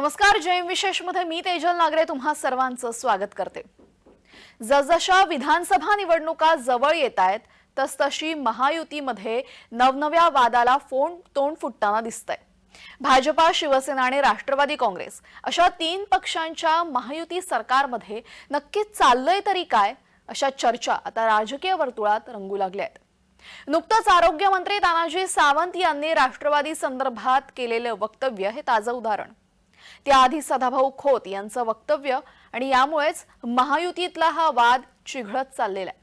नमस्कार जय विशेषमध्ये मी तेजल नागरे तुम्हा सर्वांचं स्वागत करते. जसजशा विधानसभा निवडणुका जवळ येत आहेत तसतशी महायुतीमध्ये नवनव्या वादाला फोन तोंड फुटताना दिसतंय. भाजपा शिवसेना आणि राष्ट्रवादी काँग्रेस अशा तीन पक्षांच्या महायुती सरकारमध्ये नक्की चाललंय तरी काय अशा चर्चा आता राजकीय वर्तुळात रंगू लागल्या आहेत. नुकतंच आरोग्यमंत्री तानाजी सावंत यांनी राष्ट्रवादी संदर्भात केलेलं वक्तव्य हे ताजं उदाहरण. त्याआधी सदाभाऊ खोत यांचं वक्तव्य आणि यामुळेच महायुतीतला हा वाद चिघळत चाललेला आहे.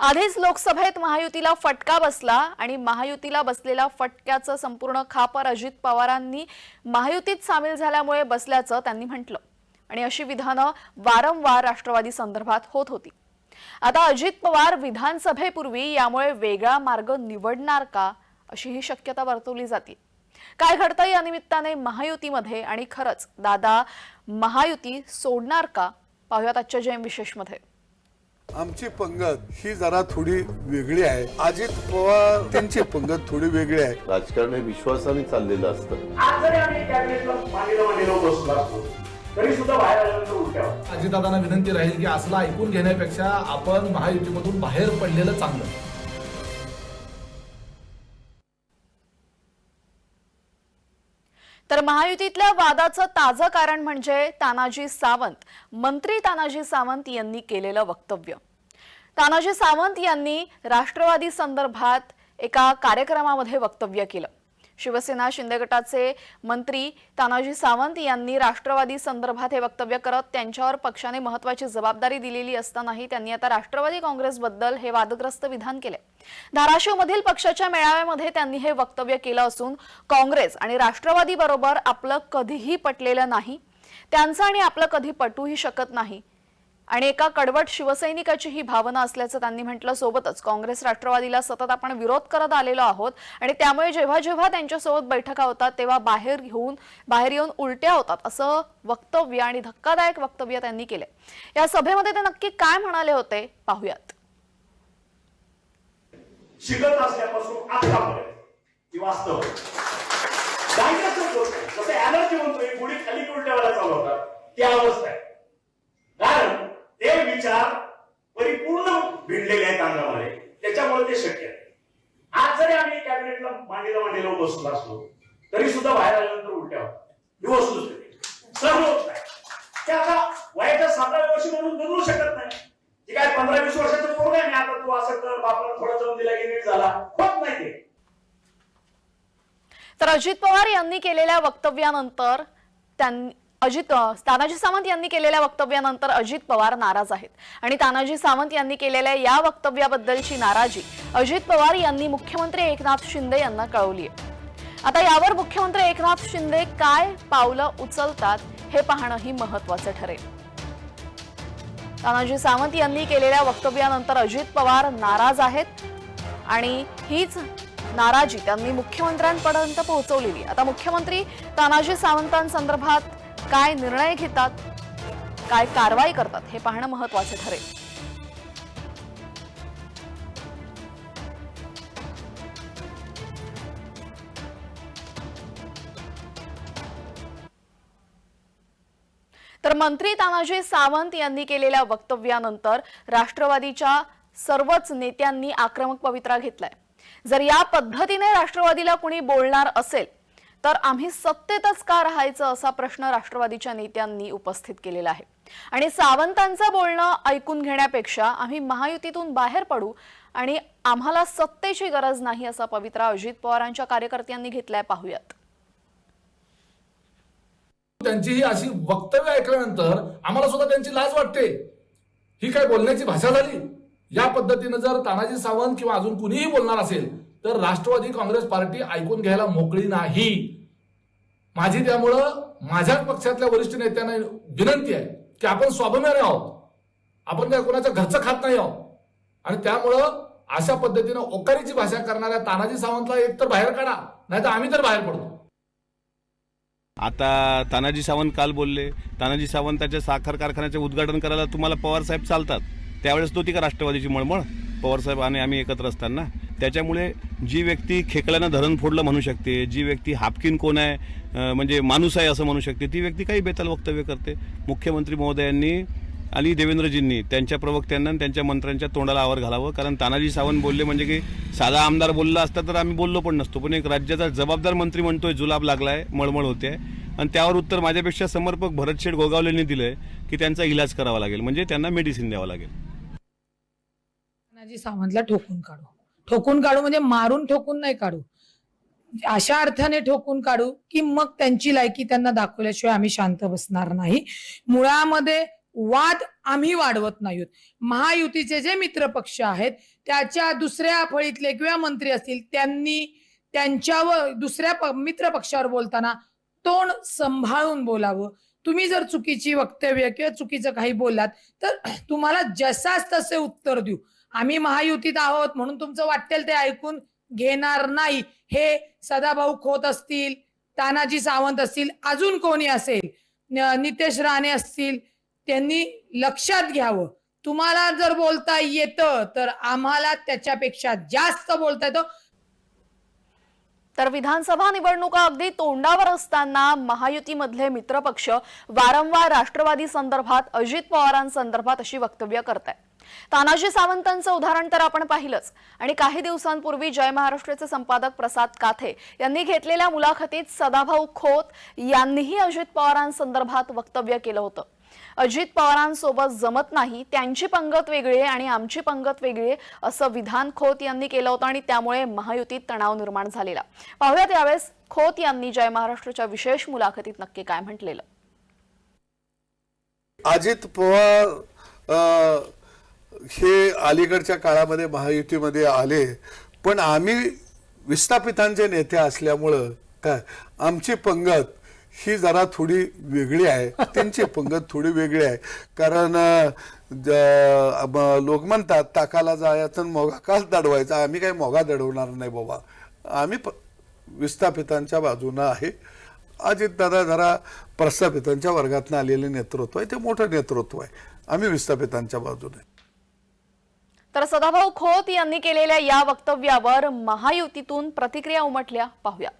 आधीच लोकसभेत महायुतीला फटका बसला आणि महायुतीला बसलेला फटक्याचं संपूर्ण खापर अजित पवारांनी महायुतीत सामील झाल्यामुळे बसल्याचं त्यांनी म्हटलं. आणि अशी विधानं वारंवार राष्ट्रवादी संदर्भात होत होती. आता अजित पवार विधानसभेपूर्वी यामुळे वेगळा मार्ग निवडणार का अशी ही शक्यता वर्तवली जाते. काय घडतं या निमित्ताने महायुतीमध्ये? आणि खरंच दादा महायुती सोडणार का? पाहूयात आजच्या जयम विशेषमध्ये. आमची पंगत ही जरा थोडी वेगळी आहे. अजित पवार त्यांची पंगत थोडी वेगळी आहे. राजकारण हे विश्वासाने चाललेलं असतं. आज जरी आम्ही कॅबिनेटला मागेला मागेला बसलो असतो तरी सुद्धा बाहेर आल्यानंतर उलट्या होतात. अजितदादांना विनंती राहील की असलं ऐकून घेण्यापेक्षा आपण महायुतीमधून बाहेर पडलेलं चांगलं. तर महायुतीतल्या वादाचं ताजं कारण म्हणजे तानाजी सावंत. मंत्री तानाजी सावंत यांनी केलेलं वक्तव्य. तानाजी सावंत यांनी राष्ट्रवादी संदर्भात एका कार्यक्रमामध्ये वक्तव्य केलं. शिवसेना शिंदे गटाचे मंत्री तानाजी सावंत यांनी राष्ट्रवादी संदर्भात हे वक्तव्य करत त्यांच्यावर पक्षाने महत्वाची जबाबदारी दिलेली असतानाही त्यांनी आता राष्ट्रवादी काँग्रेसबद्दल हे वादग्रस्त विधान केले. धाराशिवमधील पक्षाच्या मेळाव्यामध्ये त्यांनी हे वक्तव्य केलं असून काँग्रेस आणि राष्ट्रवादी बरोबर आपलं कधीही पटलेलं नाही. त्यांचं आणि आपलं कधी पटूही शकत नाही. आणि एका कडवट शिवसैनिकाची ही भावना असल्याचं त्यांनी म्हटलं. सोबतच काँग्रेस राष्ट्रवादीला सतत आपण विरोध करत आलेलो आहोत आणि त्यामुळे जेव्हा जेव्हा त्यांच्यासोबत बैठका होतात तेव्हा बाहेर घेऊन बाहेर येऊन उलट्या होतात असं वक्तव्य आणि धक्कादायक वक्तव्य त्यांनी केले या सभेमध्ये ते नक्की काय म्हणाले होते पाहूयात. शिकत असल्यापासून आतापर्यंत वास्तव. जसं म्हणतोय खाली अवस्था आहे. कारण ते विचार परिपूर्ण भिडलेले आहेत अंगामध्ये. त्याच्यामुळे ते शक्य आहे. आज जरी आम्ही कॅबिनेटला मांडीला मांडीला बसलो असलो तरी सुद्धा बाहेर आल्यानंतर उलट्या होतात. ही वस्तुस्थिती सर्व होत नाही. ते आता वयाच्या सातव्या वर्षी म्हणून बदलू शकत नाही. जे काय पंधरा वीस वर्षाचं पोरग आहे आता तू असं कर बापाला थोडा जाऊन दिला की नीट झाला. होत नाही ते. तर अजित पवार यांनी केलेल्या वक्तव्यानंतर त्यांनी अजित तानाजी सावंत यांनी केलेल्या वक्तव्यानंतर अजित पवार नाराज आहेत. आणि तानाजी सावंत यांनी केलेल्या या वक्तव्याबद्दलची नाराजी अजित पवार यांनी मुख्यमंत्री एकनाथ शिंदे यांना कळवली आहे आता यावर मुख्यमंत्री एकनाथ शिंदे काय पावलं उचलतात हे पाहणंही महत्वाचं ठरेल. तानाजी सावंत यांनी केलेल्या वक्तव्यानंतर अजित पवार नाराज आहेत आणि हीच नाराजी त्यांनी मुख्यमंत्र्यांपर्यंत पोहोचवलेली. आता मुख्यमंत्री तानाजी सावंतांसंदर्भात काय निर्णय घेतात काय कारवाई करतात हे पाहणं महत्वाचं ठरेल. तर मंत्री तानाजी सावंत यांनी केलेल्या वक्तव्यानंतर राष्ट्रवादीच्या सर्वच नेत्यांनी आक्रमक पवित्रा घेतलाय. जर या पद्धतीने राष्ट्रवादीला कुणी बोलणार असेल तर आम्ही सत्तेतच का राहायचं असा प्रश्न राष्ट्रवादीच्या नेत्यांनी उपस्थित केलेला आहे. आणि सावंतांचं बोलणं ऐकून घेण्यापेक्षा आम्ही महायुतीतून बाहेर पडू आणि आम्हाला सत्तेची गरज नाही असा पवित्रा अजित पवारांच्या कार्यकर्त्यांनी घेतलाय पाहूयात. त्यांची ही अशी वक्तव्य ऐकल्यानंतर आम्हाला सुद्धा त्यांची लाज वाटते. ही काय बोलण्याची भाषा झाली? या पद्धतीनं जर तानाजी सावंत किंवा अजून कुणीही बोलणार असेल तर राष्ट्रवादी काँग्रेस पार्टी ऐकून घ्यायला मोकळी नाही. माझी त्यामुळं माझ्या पक्षातल्या वरिष्ठ नेत्यांना विनंती आहे की आपण स्वाभिमानी आहोत. आपण काय कोणाच्या घरचं खात नाही आहोत. आणि त्यामुळं अशा पद्धतीनं ओकारीची भाषा करणाऱ्या तानाजी सावंतला एक तर बाहेर काढा नाही तर आम्ही तर बाहेर पडतो. आता तानाजी सावंत काल बोलले तानाजी सावंताच्या साखर कारखान्याचे उद्घाटन करायला तुम्हाला पवार साहेब चालतात. त्यावेळेस तो ती का राष्ट्रवादीची मळमळ? पवार साहेब आणि आम्ही एकत्र असताना. त्याच्यामुळे जी व्यक्ती खेकड्यानं धरण फोडलं म्हणू शकते जी व्यक्ती हापकिन कोण आहे म्हणजे माणूस आहे असं म्हणू शकते ती व्यक्ती काही बेताल वक्तव्य करते. मुख्यमंत्री महोदयांनी आणि देवेंद्रजींनी त्यांच्या प्रवक्त्यांना आणि त्यांच्या मंत्र्यांच्या तोंडाला आवर घालावं. कारण तानाजी सावंत बोलले म्हणजे की साधा आमदार बोलला असता तर आम्ही बोललो पण नसतो. पण एक राज्याचा जबाबदार मंत्री म्हणतोय जुलाब लागलाय मळमळ होते. आणि त्यावर उत्तर माझ्यापेक्षा समर्पक भरतशेठ गोगावलेंनी दिलंय की त्यांचा इलाज करावा लागेल. म्हणजे त्यांना मेडिसिन द्यावं लागेल. तानाजी सावंतला ठोकून काढू. ठोकून काढू म्हणजे मारून ठोकून नाही काढू. अशा अर्थाने ठोकून काढू की मग त्यांची लायकी त्यांना दाखवल्याशिवाय आम्ही शांत बसणार नाही. मुळामध्ये वाद आम्ही वाढवत नाहीत महायुतीचे जे मित्र पक्ष आहेत त्याच्या दुसऱ्या फळीतले किंवा मंत्री असतील त्यांनी त्यांच्यावर दुसऱ्या प- मित्र पक्षावर बोलताना तोंड सांभाळून बोलावं. तुम्ही जर चुकीची वक्तव्य किंवा चुकीचं काही बोललात तर तुम्हाला जसाच तसे उत्तर देऊ. आम्ही महायुतीत आहोत म्हणून तुमचं वाटेल ते ऐकून घेणार नाही. हे सदाभाऊ खोत असतील तानाजी सावंत असतील अजून कोणी असेल नितेश राणे असतील त्यांनी लक्षात घ्यावं. तुम्हाला जर बोलता येतं तर आम्हाला त्याच्यापेक्षा जास्त बोलता येतं. तर विधानसभा निवडणुका अगदी तोंडावर असताना महायुतीमधले मित्रपक्ष वारंवार राष्ट्रवादी संदर्भात अजित पवारांसंदर्भात अशी वक्तव्य करत आहे तानाजी सावंतांचं उदाहरण तर आपण पाहिलंच. आणि काही दिवसांपूर्वी जय महाराष्ट्राचे संपादक प्रसाद काथे यांनी घेतलेल्या मुलाखतीत सदाभाऊ खोत यांनीही अजित पवारांसंदर्भात वक्तव्य केलं होतं. अजित पवारांसोबत जमत नाही त्यांची पंगत वेगळी आहे आणि आमची पंगत वेगळी आहे असं विधान खोत यांनी केलं होतं आणि त्यामुळे महायुतीत तणाव निर्माण झालेला. पाहुयात यावेळेस खोत यांनी जय महाराष्ट्राच्या विशेष मुलाखतीत नक्की काय म्हटलेलं. अजित पवार हे अलीकडच्या काळामध्ये महायुतीमध्ये आले पण आम्ही विस्थापितांचे नेते असल्यामुळं काय आमची पंगत ही जरा थोडी वेगळी आहे. त्यांची पंगत थोडी वेगळी आहे. कारण ज- लोक म्हणतात ताकाला जायचं मोगा काच दडवायचा. आम्ही काही मोगा दडवणार नाही बाबा. आम्ही प- विस्थापितांच्या बाजूनं आहे. अजित दादा जरा प्रस्थापितांच्या वर्गातनं आलेले नेतृत्व आहे. ते मोठं नेतृत्व आहे. आम्ही विस्थापितांच्या बाजूने तर सदाभाऊ खोत यांनी केलेल्या या वक्तव्यावर महायुतीतून प्रतिक्रिया उमटल्या. पाहूया.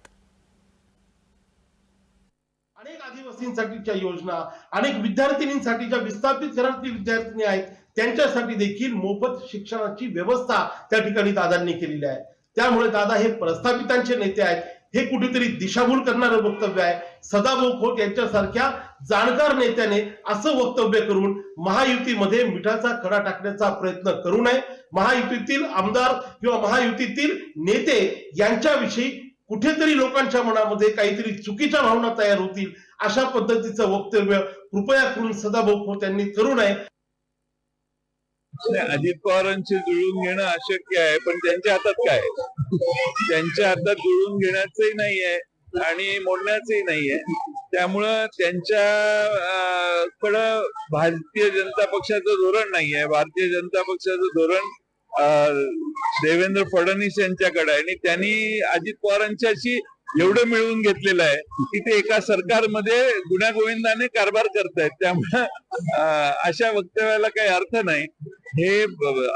अनेक आदिवासींसाठीच्या योजना अनेक विद्यार्थिनींसाठी ज्या विस्थापित घरातली विद्यार्थिनी आहेत त्यांच्यासाठी देखील मोफत शिक्षणाची व्यवस्था त्या ठिकाणी दादांनी केलेली आहे. त्यामुळे दादा हे प्रस्थापितांचे नेते आहेत हे कुठेतरी दिशाभूल करणारं वक्तव्य आहे. सदाभाऊ खोत यांच्यासारख्या जाणकार नेत्याने असं वक्तव्य करून महायुतीमध्ये मिठाचा खडा टाकण्याचा प्रयत्न करू नये. महायुतीतील आमदार किंवा महायुतीतील नेते यांच्याविषयी कुठेतरी लोकांच्या मनामध्ये काहीतरी चुकीच्या भावना तयार होतील अशा पद्धतीचं वक्तव्य कृपया करून सदाभाऊ खोत यांनी करू नये. नाही, अजित पवारांशी जुळून घेणं अशक्य आहे पण त्यांच्या हातात काय आहे? त्यांच्या हातात जुळून घेण्याचंही नाही आहे आणि मोडण्याचंही नाही आहे. त्यामुळं त्यांच्या कडं भारतीय जनता पक्षाचं धोरण नाही आहे. भारतीय जनता पक्षाचं धोरण देवेंद्र फडणवीस यांच्याकडे आहे. आणि त्यांनी अजित पवारांच्याशी एवढं मिळवून घेतलेलं आहे की ते एका सरकारमध्ये गुण्यागोविंदाने कारभार करतायत. त्यामुळं अशा वक्तव्याला काही अर्थ नाही. हे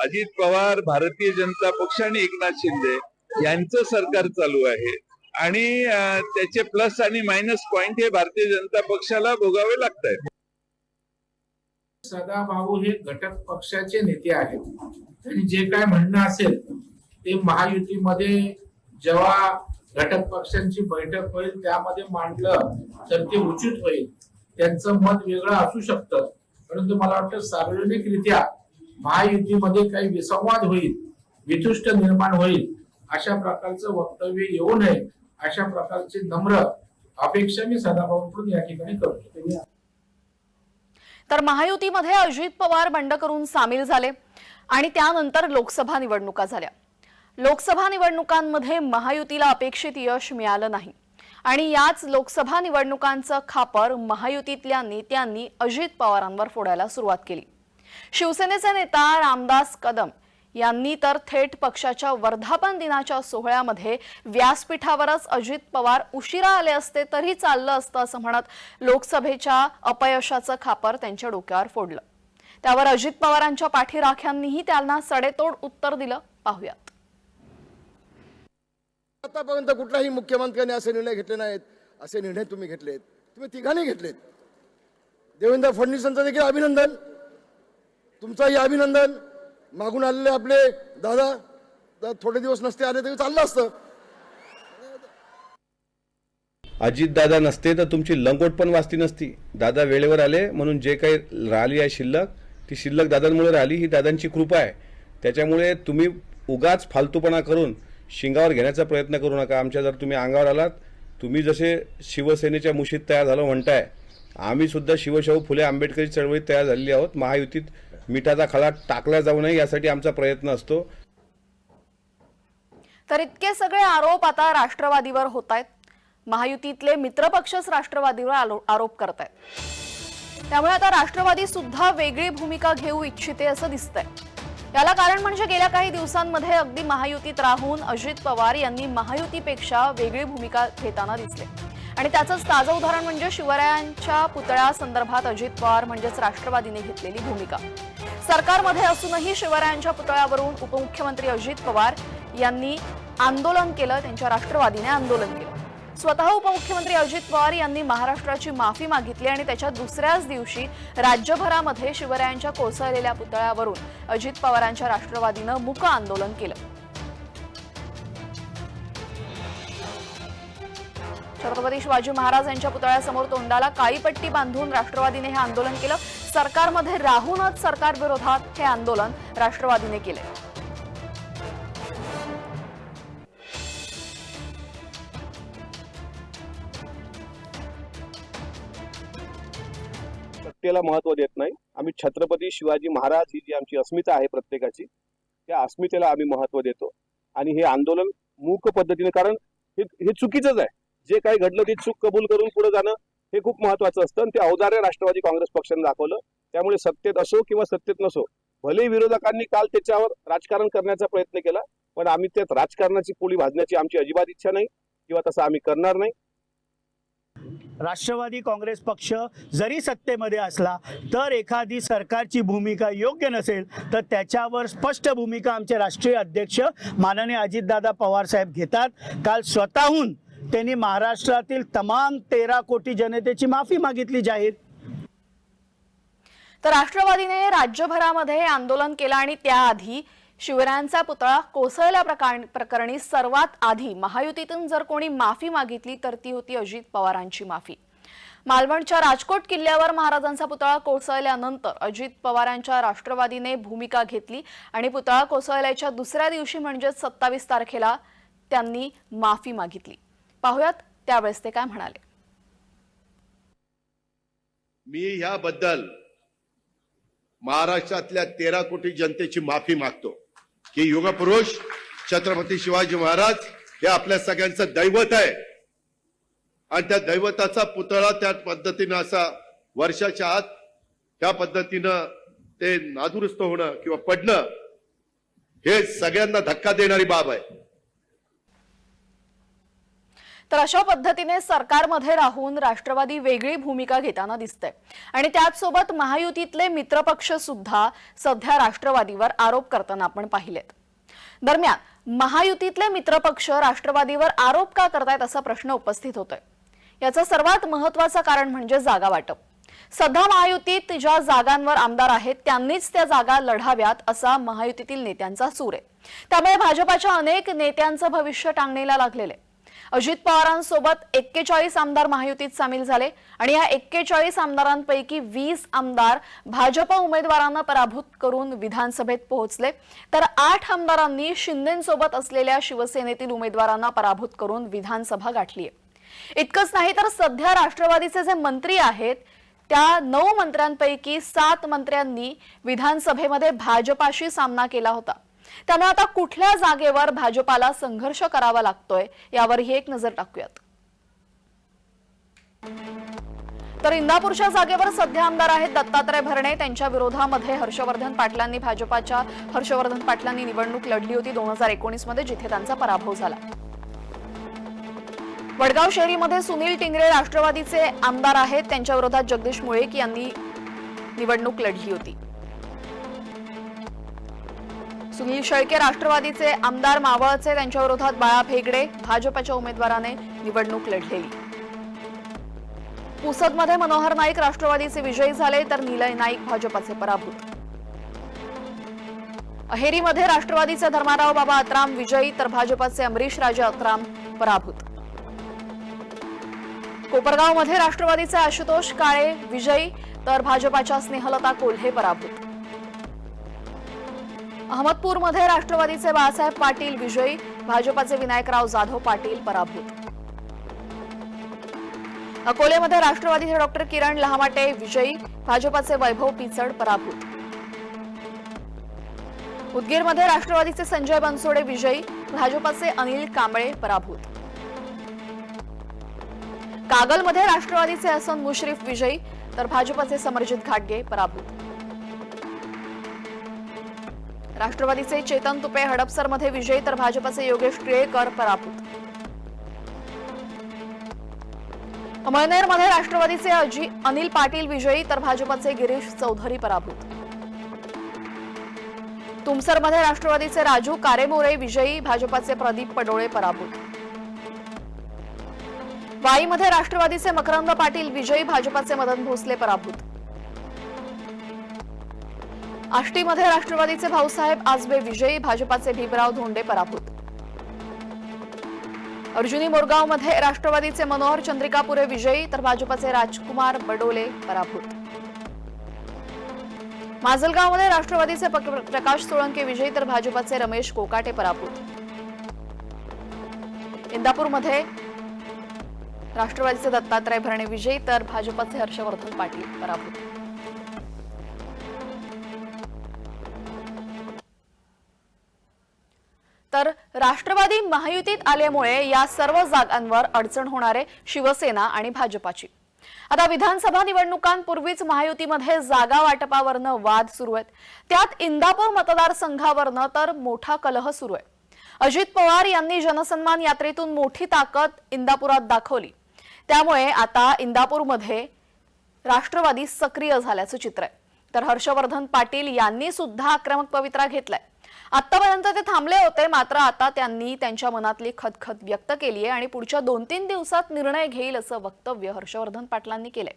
अजित पवार भारतीय जनता पक्ष आणि एकनाथ शिंदे यांचं सरकार चालू आहे. आणि त्याचे प्लस आणि मायनस पॉइंट हे भारतीय जनता पक्षाला भोगावे लागत आहेत सदाभाऊ हे घटक पक्षाचे नेते आहेत. आणि जे काय म्हणणं असेल ते महायुतीमध्ये जेव्हा घटक पक्षांची बैठक होईल त्यामध्ये मांडलं तर ते उचित होईल. त्यांचं मत वेगळं असू शकतं. परंतु मला वाटतं सार्वजनिकरित्या महायुतीमध्ये काही विसंवाद होईल वितुष्ट निर्माण होईल अशा प्रकारचं वक्तव्य येऊ नये अशा प्रकारची नम्र अपेक्षा मी सदाभाऊंकडून या ठिकाणी करतो. तर महायुतीमध्ये अजित पवार बंड करून सामील झाले आणि त्यानंतर लोकसभा निवडणुका झाल्या. लोकसभा निवडणुकांमध्ये महायुतीला अपेक्षित यश मिळालं नाही. आणि याच लोकसभा निवडणुकांचं खापर महायुतीतल्या नेत्यांनी अजित पवारांवर फोडायला सुरुवात केली. शिवसेनेचे नेता रामदास कदम यांनी तर थेट पक्षाच्या वर्धापन दिनाच्या सोहळ्यामध्ये व्यासपीठावरच अजित पवार उशिरा आले असते तरी चाललं असतं असं म्हणत लोकसभेच्या अपयशाचं खापर त्यांच्या डोक्यावर फोडलं. त्यावर अजित पवारांच्या पाठीराख्यांनीही त्यांना सडेतोड उत्तर दिलं. पाहूयात. आतापर्यंत कुठल्याही मुख्यमंत्र्यांनी असे निर्णय घेतले नाहीत. असे निर्णय तुम्ही घेतलेत. तुम्ही तिघांनी घेतलेत. देवेंद्र फडणवीसांचं देखील अभिनंदन. तुमचंही अभिनंदन. मागून आलेले आपले दादा थोडे दिवस नसते आले तरी चाललं असतं. अजित दादा नसते तर तुमची लंगोट पण वाचती नसती. दादा वेळेवर आले म्हणून जे काही राहिली आहे शिल्लक ती शिल्लक दादांमुळे राहिली ही दादांची कृपा आहे. त्याच्यामुळे तुम्ही उगाच फालतूपणा करून शिंगावर घेण्याचा प्रयत्न करू नका. आमच्या जर तुम्ही अंगावर आलात तुम्ही जसे शिवसेनेच्या मुशीत तयार झालो म्हणताय आम्ही सुद्धा शिवशाहू फुले आंबेडकरी चळवळीत तयार झालेली आहोत. महायुतीत मिठाचा खळा टाकला जाऊ नये यासाठी आमचा प्रयत्न असतो. तर इतके सगळे आरोप आता राष्ट्रवादीवर होत आहेत महायुतीतले मित्रपक्षच राष्ट्रवादीवर आरोप करत आहेत त्यामुळे आता राष्ट्रवादी सुद्धा वेगळी भूमिका घेऊ इच्छिते असं दिसतंय. याला कारण म्हणजे गेल्या काही दिवसांमध्ये अगदी महायुतीत राहून अजित पवार यांनी महायुतीपेक्षा वेगळी भूमिका घेताना दिसले. आणि त्याचंच ताजं उदाहरण म्हणजे शिवरायांच्या पुतळ्यासंदर्भात अजित पवार म्हणजेच राष्ट्रवादीने घेतलेली भूमिका. सरकारमध्ये असूनही शिवरायांच्या पुतळ्यावरून उपमुख्यमंत्री अजित पवार यांनी आंदोलन केलं त्यांच्या राष्ट्रवादीने आंदोलन केलं. स्वतः उपमुख्यमंत्री अजित पवार यांनी महाराष्ट्राची माफी मागितली आणि त्याच्या दुसऱ्याच दिवशी राज्यभरामध्ये शिवरायांच्या कोसळलेल्या पुतळ्यावरून अजित पवारांच्या राष्ट्रवादीनं मुक आंदोलन केलं. छत्रपती शिवाजी महाराज यांच्या पुतळ्यासमोर तोंडाला काळी पट्टी बांधून राष्ट्रवादीने हे आंदोलन केलं. सरकारमध्ये राहूनच सरकार विरोधात हे आंदोलन राष्ट्रवादीने केले. सत्तेला महत्त्व देत नाही. आम्ही छत्रपती शिवाजी महाराज ही जी आमची अस्मिता आहे प्रत्येकाची त्या अस्मितेला आम्ही महत्त्व देतो. आणि हे आंदोलन मूक पद्धतीने कारण हे हे चुकीचंच आहे. जे काही घडलं ते चूक कबूल करून पुढे जाणं महत्वाचं असतं. आणि ते अवजारे राष्ट्रवादी काँग्रेस पक्षाने दाखवलं. त्यामुळे सत्तेत असो किंवा सत्तेत नसो भले विरोधकांनी काल त्याच्यावर राजकारण करण्याचा प्रयत्न केला पण आम्ही त्यात राजकारणाची पोळी भाजण्याची आमची अजिबात इच्छा नाही किंवा तसं आम्ही करणार नाही. राष्ट्रवादी काँग्रेस पक्ष जरी सत्तेमध्ये असला तर एखादी सरकारची भूमिका योग्य नसेल तर त्याच्यावर स्पष्ट भूमिका आमचे राष्ट्रीय अध्यक्ष माननीय अजितदादा पवार साहेब घेतात. काल स्वतःहून त्यांनी महाराष्ट्रातील तमाम तेरा कोटी जनतेची माफी मागितली जाहीर. तर राष्ट्रवादीने राज्यभरामध्ये आंदोलन केलं आणि त्याआधी शिवरायांचा पुतळा कोसळल्या प्रकरणी सर्वात आधी महायुतीतून जर कोणी माफी मागितली तर ती होती अजित पवारांची माफी. मालवणच्या राजकोट किल्ल्यावर महाराजांचा पुतळा कोसळल्यानंतर अजित पवारांच्या राष्ट्रवादीने भूमिका घेतली आणि पुतळा कोसळल्याच्या दुसऱ्या दिवशी म्हणजेच सत्तावीस तारखेला त्यांनी माफी मागितली. पाहुयात त्यावेळेस ते काय म्हणाले. मी ह्याबद्दल महाराष्ट्रातल्या तेरा कोटी जनतेची माफी मागतो. की युगपुरुष छत्रपती शिवाजी महाराज हे आपल्या सगळ्यांचं दैवत आहे. आणि त्या दैवताचा पुतळा त्या पद्धतीनं असा वर्षाच्या आत त्या पद्धतीनं ते नादुरुस्त होणं किंवा पडणं हे सगळ्यांना धक्का देणारी बाब आहे. तर अशा पद्धतीने सरकारमध्ये राहून राष्ट्रवादी वेगळी भूमिका घेताना दिसतंय. आणि त्याचसोबत महायुतीतले मित्रपक्ष सुद्धा सध्या राष्ट्रवादीवर आरोप करताना आपण पाहिलेत. दरम्यान महायुतीतले मित्रपक्ष राष्ट्रवादीवर आरोप का करतायत असा प्रश्न उपस्थित होतोय. याचं सर्वात महत्वाचं कारण म्हणजे जागा वाटप. सध्या महायुतीत ज्या जागांवर आमदार आहेत त्यांनीच त्या जागा लढाव्यात असा महायुतीतील नेत्यांचा सूर आहे. त्यामुळे भाजपाच्या अनेक नेत्यांचं भविष्य टांगणीला लागलेलं आहे. अजित पवारांसोबत एक्केचाळीस आमदार महायुतीत सामील झाले आणि या एक्केचाळीस आमदारांपैकी वीस आमदार भाजप उमेदवारांना पराभूत करून विधानसभेत पोहोचले. तर आठ आमदारांनी शिंदेसोबत असलेल्या शिवसेनेतील उमेदवारांना पराभूत करून विधानसभा गाठली आहे. इतकंच नाही तर सध्या राष्ट्रवादीचे जे मंत्री आहेत त्या नऊ मंत्र्यांपैकी सात मंत्र्यांनी विधानसभेमध्ये भाजपाशी सामना केला होता. त्यामुळे आता कुठल्या जागेवर भाजपाला संघर्ष करावा लागतोय यावरही एक नजर टाकूयात. तर इंदापूरच्या जागेवर सध्या आमदार आहेत दत्तात्रय भरणे. त्यांच्या विरोधामध्ये हर्षवर्धन पाटलांनी भाजपाच्या हर्षवर्धन पाटलांनी निवडणूक लढली होती दोन हजार एकोणीसमध्ये जिथे त्यांचा पराभव झाला. वडगाव शहरीमध्ये सुनील टिंगरे राष्ट्रवादीचे आमदार आहेत. त्यांच्या विरोधात जगदीश मुळेक यांनी निवडणूक लढली होती. सुनील शेळके राष्ट्रवादीचे आमदार मावळचे त्यांच्या विरोधात बाळा फेगडे भाजपच्या उमेदवाराने निवडणूक लढलेली. पुसदमध्ये मनोहर नाईक राष्ट्रवादीचे विजयी झाले तर निलय नाईक भाजपाचे पराभूत. अहेरीमध्ये राष्ट्रवादीचे धर्माराव बाबा अत्राम विजयी तर भाजपाचे अमरीश राजे अत्राम पराभूत. कोपरगावमध्ये राष्ट्रवादीचे आशुतोष काळे विजयी तर भाजपाच्या स्नेहलता कोल्हे पराभूत. अहमदपूरमध्ये राष्ट्रवादीचे बाळासाहेब पाटील विजयी. भाजपाचे विनायकराव जाधव पाटील पराभूत. अकोलेमध्ये राष्ट्रवादीचे डॉक्टर किरण लहामाटे विजयी. भाजपाचे वैभव पिचड पराभूत. उदगीरमध्ये राष्ट्रवादीचे संजय बनसोडे विजयी. भाजपाचे अनिल कांबळे पराभूत. कागलमध्ये राष्ट्रवादीचे हसन मुश्रीफ विजयी. तर भाजपाचे समरजित घाटगे पराभूत. राष्ट्रवादीचे चेतन तुपे हडपसरमध्ये विजयी तर भाजपचे योगेश टिळेकर पराभूत. अमळनेरमध्ये राष्ट्रवादीचे अजी अनिल पाटील विजयी तर भाजपचे गिरीश चौधरी पराभूत. तुमसरमध्ये राष्ट्रवादीचे राजू कारेमोरे विजयी भाजपाचे प्रदीप पडोळे पराभूत. वाईमध्ये राष्ट्रवादीचे मकरंद पाटील विजयी भाजपाचे मदन भोसले पराभूत. आष्टीमध्ये राष्ट्रवादीचे भाऊसाहेब आजबे विजयी भाजपाचे भीमराव धोंडे पराभूत. अर्जुनी मोरगावमध्ये राष्ट्रवादीचे मनोहर चंद्रिकापुरे विजयी तर भाजपाचे राजकुमार बडोले पराभूत. माजलगावमध्ये राष्ट्रवादीचे प्रकाश सोळंके विजयी तर भाजपाचे रमेश कोकाटे पराभूत. इंदापूरमध्ये राष्ट्रवादीचे दत्तात्रय भरणे विजयी तर भाजपाचे हर्षवर्धन पाटील पराभूत. तर राष्ट्रवादी महायुतीत आल्यामुळे या सर्व जागांवर अडचण होणारे शिवसेना आणि भाजपाची. आता विधानसभा निवडणुकांपूर्वीच महायुतीमध्ये जागा वाटपावरनं वाद सुरू आहेत. त्यात इंदापूर मतदारसंघावरनं तर मोठा कलह सुरू आहे. अजित पवार यांनी जनसन्मान यात्रेतून मोठी ताकद इंदापुरात दाखवली. त्यामुळे आता इंदापूरमध्ये राष्ट्रवादी सक्रिय झाल्याचं चित्र आहे. तर हर्षवर्धन पाटील यांनी सुद्धा आक्रमक पवित्रा घेतलाय. आतापर्यंत ते थांबले होते मात्र आता त्यांनी त्यांच्या मनातली खतखत व्यक्त केली आहे आणि पुढच्या दोन तीन दिवसात निर्णय घेईल असं वक्तव्य हर्षवर्धन पाटलांनी केलंय.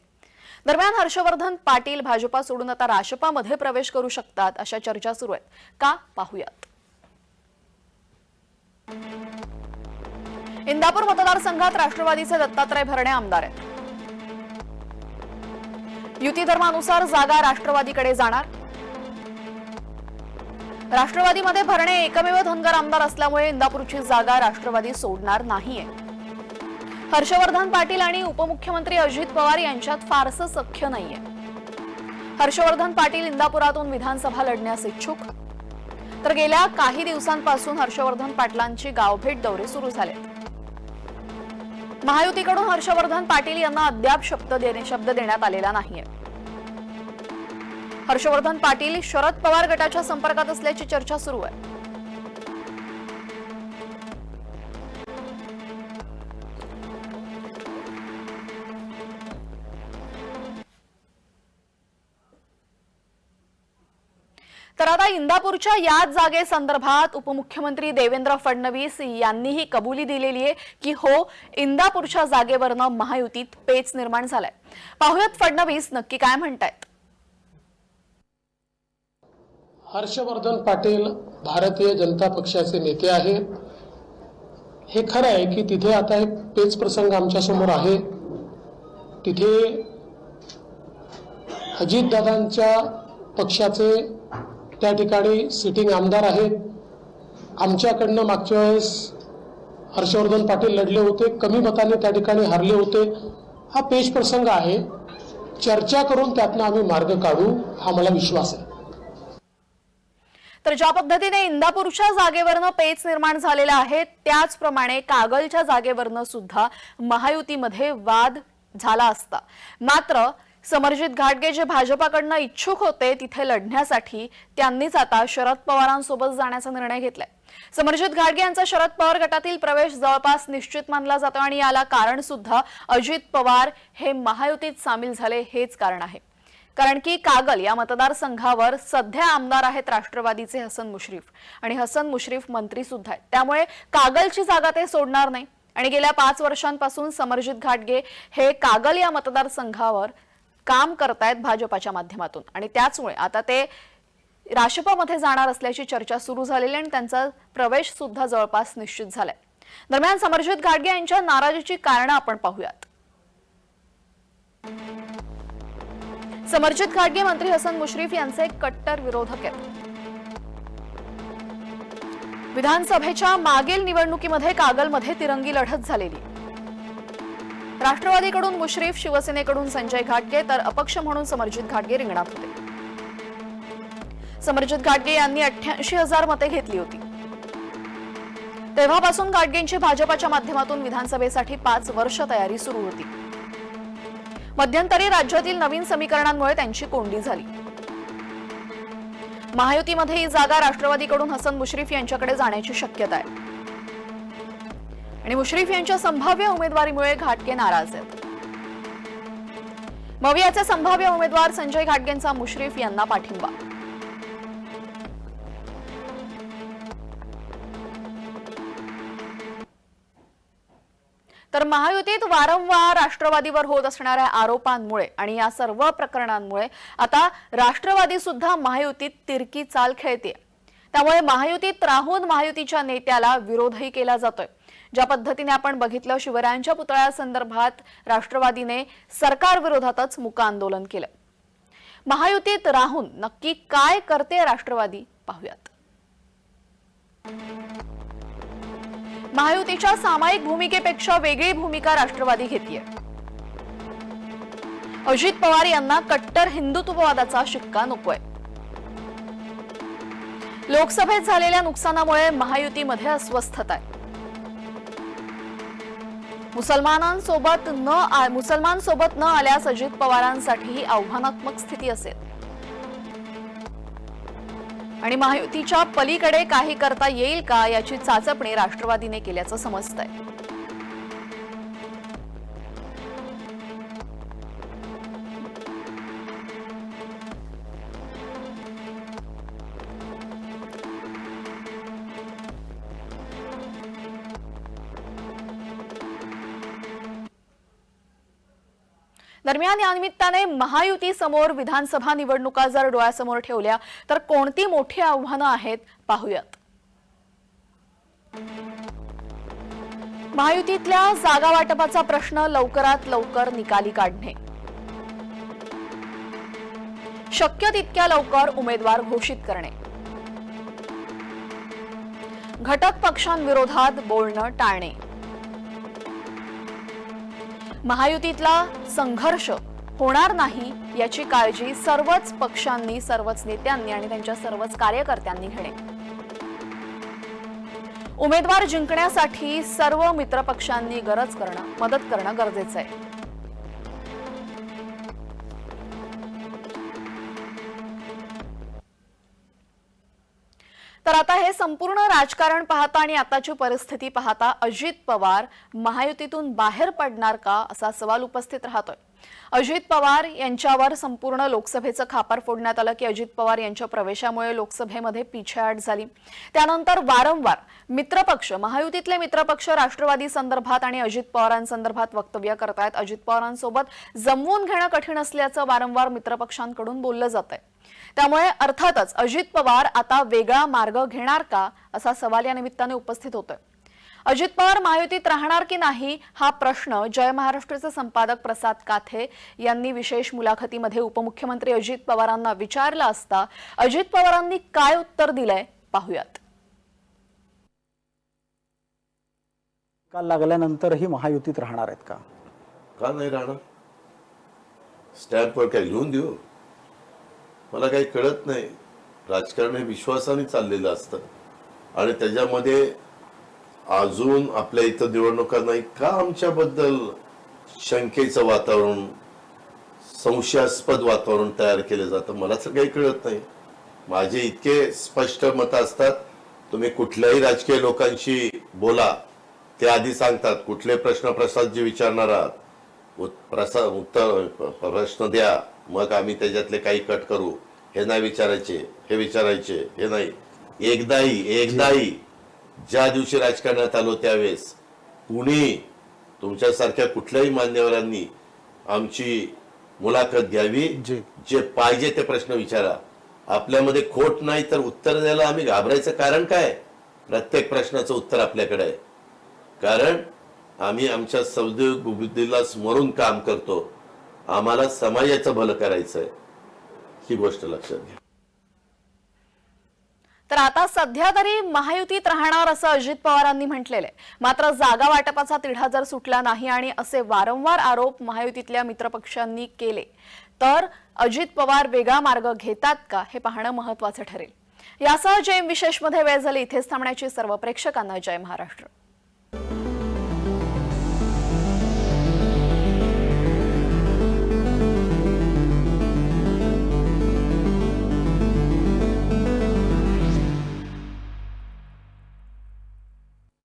दरम्यान हर्षवर्धन पाटील भाजपा सोडून आता राशपामध्ये प्रवेश करू शकतात अशा चर्चा सुरू आहेत. का? पाहूयात. इंदापूर मतदारसंघात राष्ट्रवादीचे दत्तात्रय भरणे आमदार आहेत. युती धर्मानुसार जागा राष्ट्रवादीकडे जाणार. राष्ट्रवादीमध्ये भरणे एकमेव धनगर आमदार असल्यामुळे इंदापूरची जागा राष्ट्रवादी सोडणार नाहीये. हर्षवर्धन पाटील आणि उपमुख्यमंत्री अजित पवार यांच्यात फारसं सख्य नाहीये. हर्षवर्धन पाटील इंदापुरातून विधानसभा लढण्यास इच्छुक. तर गेल्या काही दिवसांपासून हर्षवर्धन पाटलांची गावभेट दौरे सुरू झाले. महायुतीकडून हर्षवर्धन पाटील यांना अद्याप शब्द देणे शब्द देण्यात आलेला नाहीये. हर्षवर्धन पाटील शरद पवार गटाच्या संपर्कात असल्याची चर्चा सुरू आहे. तर आता इंदापूरच्या याच जागेसंदर्भात उपमुख्यमंत्री देवेंद्र फडणवीस यांनीही कबुली दिलेली आहे की हो इंदापूरच्या जागेवरनं महायुतीत पेच निर्माण झालाय. पाहुयात फडणवीस नक्की काय म्हणतायत. हर्षवर्धन पाटील भारतीय जनता पक्षाचे नेते आहेत. हे खरं आहे की तिथे आता एक पेच प्रसंग आमच्यासमोर आहे. तिथे अजितदादांच्या पक्षाचे त्या ठिकाणी सिटिंग आमदार आहेत. आमच्याकडनं मागच्या वेळेस हर्षवर्धन पाटील लढले होते कमी मताने त्या ठिकाणी हारले होते. हा पेच प्रसंग आहे. चर्चा करून त्यातनं आम्ही मार्ग काढू हा मला विश्वास आहे. तर ज्या पद्धतीने इंदापूरच्या जागेवरनं पेच निर्माण झालेला आहे त्याचप्रमाणे कागलच्या जागेवरनं सुद्धा महायुतीमध्ये वाद झाला असता. मात्र समरजित घाटगे जे भाजपाकडनं इच्छुक होते तिथे लढण्यासाठी त्यांनीच आता शरद पवारांसोबत जाण्याचा निर्णय घेतलाय. समरजित घाटगे यांचा शरद पवार गटातील प्रवेश जवळपास निश्चित मानला जातो आणि याला कारण सुद्धा अजित पवार हे महायुतीत सामील झाले हेच कारण आहे. कारण की कागल या मतदारसंघावर सध्या आमदार आहेत राष्ट्रवादीचे हसन मुश्रीफ. आणि हसन मुश्रीफ मंत्री सुद्धा आहेत. त्यामुळे कागलची जागा ते सोडणार नाही. आणि गेल्या पाच वर्षांपासून समरजित घाटगे हे कागल या मतदारसंघावर काम करतायत भाजपाच्या माध्यमातून. आणि त्याचमुळे आता ते राष्ट्रपामध्ये जाणार असल्याची चर्चा सुरू झालेली आहे आणि त्यांचा प्रवेश सुद्धा जवळपास निश्चित झालाय. दरम्यान समरजित घाटगे यांच्या नाराजीची कारणं आपण पाहूयात. समरजित घाटगे मंत्री हसन मुश्रीफ यांचे कट्टर विरोधक आहेत. विधानसभेच्या मागील निवडणुकीमध्ये कागलमध्ये तिरंगी लढत झालेली. राष्ट्रवादीकडून मुश्रीफ शिवसेनेकडून संजय घाटगे तर अपक्ष म्हणून समर्जित घाटगे रिंगणात होते. समरजित घाटगे यांनी अठ्ठ्याऐंशी हजार मते घेतली होती. तेव्हापासून घाटगेंची भाजपाच्या माध्यमातून विधानसभेसाठी पाच वर्ष तयारी सुरू होती. मध्यंतरी राज्यातील नवीन समीकरणांमुळे त्यांची कोंडी झाली. महायुतीमध्ये ही जागा राष्ट्रवादीकडून हसन मुश्रीफ यांच्याकडे जाण्याची शक्यता आहे. आणि मुश्रीफ यांच्या संभाव्य उमेदवारीमुळे घाटगे नाराज आहेत. मवियाचे संभाव्य उमेदवार संजय घाटगेंचा मुश्रीफ यांना पाठिंबा तर महायुतीत वारंवार राष्ट्रवादीवर होत असणाऱ्या आरोपांमुळे आणि या सर्व प्रकरणांमुळे आता राष्ट्रवादी सुद्धा महायुतीत तिरकी चाल खेळते त्यामुळे महायुतीत राहून महायुतीच्या नेत्याला विरोधही केला जातोय. ज्या पद्धतीने आपण बघितलं शिवरायांच्या पुतळ्यासंदर्भात राष्ट्रवादीने सरकार विरोधातच मुका आंदोलन केलं. महायुतीत राहून नक्की काय करते राष्ट्रवादी? पाहूयात. महायुतीच्या सामायिक भूमिकेपेक्षा वेगळी भूमिका राष्ट्रवादी घेतीये. अजित पवार यांना कट्टर हिंदुत्ववादाचा शिक्का नकोय. लोकसभेत झालेल्या नुकसानामुळे महायुतीमध्ये अस्वस्थता आहे. मुसलमानांसोबत न आ- मुसलमान सोबत न आल्यास अजित पवारांसाठी ही आव्हानात्मक स्थिती असेल. आणि महायुतीच्या पलीकडे काही करता येईल का याची चाचपणी राष्ट्रवादीने केल्याचं समजतंय. दरम्यान या निमित्ताने महायुती समोर विधानसभा निवडणुका जर डोळ्यासमोर ठेवल्या तर कोणती मोठी आव्हानं आहेत पाहूयात. महायुतीतल्या जागा वाटपाचा प्रश्न लवकरात लवकर निकाली काढणे. शक्य तितक्या लवकर उमेदवार घोषित करणे. घटक पक्षांविरोधात बोलणं टाळणे. महायुतीतला संघर्ष होणार नाही याची काळजी सर्वच पक्षांनी सर्वच नेत्यांनी आणि त्यांच्या सर्वच कार्यकर्त्यांनी घेणे. उमेदवार जिंकण्यासाठी सर्व मित्रपक्षांनी गरज करणं मदत करणं गरजेचं आहे. तर आता हे संपूर्ण राजकारण पाहता आणि आताची परिस्थिती पाहता अजित पवार महायुतीतून बाहेर पडणार का असा सवाल उपस्थित राहतोय. अजित पवार यांच्यावर संपूर्ण लोकसभेचं खापर फोडण्यात आलं की अजित पवार यांच्या प्रवेशामुळे लोकसभेमध्ये पिछेहाट झाली. त्यानंतर वारंवार मित्रपक्ष महायुतीतले मित्रपक्ष राष्ट्रवादी संदर्भात आणि अजित पवारांसंदर्भात वक्तव्य करतायत. अजित पवारांसोबत जमवून घेणं कठीण असल्याचं वारंवार मित्रपक्षांकडून बोललं जात आहे त्यामुळे अर्थातच अजित पवार आता वेगळा मार्ग घेणार का असा सवाल या निमित्ताने उपस्थित होतोय. अजित पवार महायुतीत राहणार की नाही हा प्रश्न जय महाराष्ट्राचे संपादक प्रसाद काथे यांनी विशेष मुलाखतीमध्ये उपमुख्यमंत्री अजित पवारांना विचारला असता अजित पवारांनी काय उत्तर दिलंय पाहूयात. काल लागल्यानंतरही महायुतीत राहणार आहेत का? का नाही राहणार? स्टॅम्पवर काय लिहून देऊ? मला काही कळत नाही. राजकारण हे विश्वासाने चाललेलं असतं. आणि त्याच्यामध्ये अजून आपल्या इथं निवडणुका नाही का आमच्याबद्दल शंकेचं वातावरण संशयास्पद वातावरण तयार केलं जातं? मला तर काही कळत नाही. माझे इतके स्पष्ट मत असतात. तुम्ही कुठल्याही राजकीय लोकांशी बोला. ते आधी सांगतात कुठले प्रश्न प्रसाद जे विचारणार आहात? उत- प्रसा उत्तर प्रश्न द्या. मग आम्ही त्याच्यातले काही कट करू. हे नाही विचारायचे हे विचारायचे हे नाही. एकदाही एकदाही ज्या दिवशी राजकारणात आलो त्यावेळेस कुणी तुमच्यासारख्या कुठल्याही मान्यवरांनी आमची मुलाखत घ्यावी जी. पाहिजे ते प्रश्न विचारा. आपल्यामध्ये खोट नाही तर उत्तर द्यायला आम्ही घाबरायचं कारण काय? प्रत्येक प्रश्नाचं उत्तर आपल्याकडे आहे. कारण आम्ही आमच्या सौद्योगिक बुद्धीला स्मरून काम करतो. आम्हाला समाजाचं भलं करायचंय ही गोष्ट लक्षात घ्या. तर आता सध्या तरी महायुतीत राहणार असं अजित पवारांनी म्हटलेलं आहे. मात्र जागा वाटपाचा तिढा जर सुटला नाही आणि असे वारंवार आरोप महायुतीतल्या मित्रपक्षांनी केले तर अजित पवार वेगळा मार्ग घेतात का हे पाहणं महत्वाचं ठरेल. यासह जय विशेषमध्ये वेळ झाली इथेच थांबण्याची सर्व प्रेक्षकांना जय महाराष्ट्र.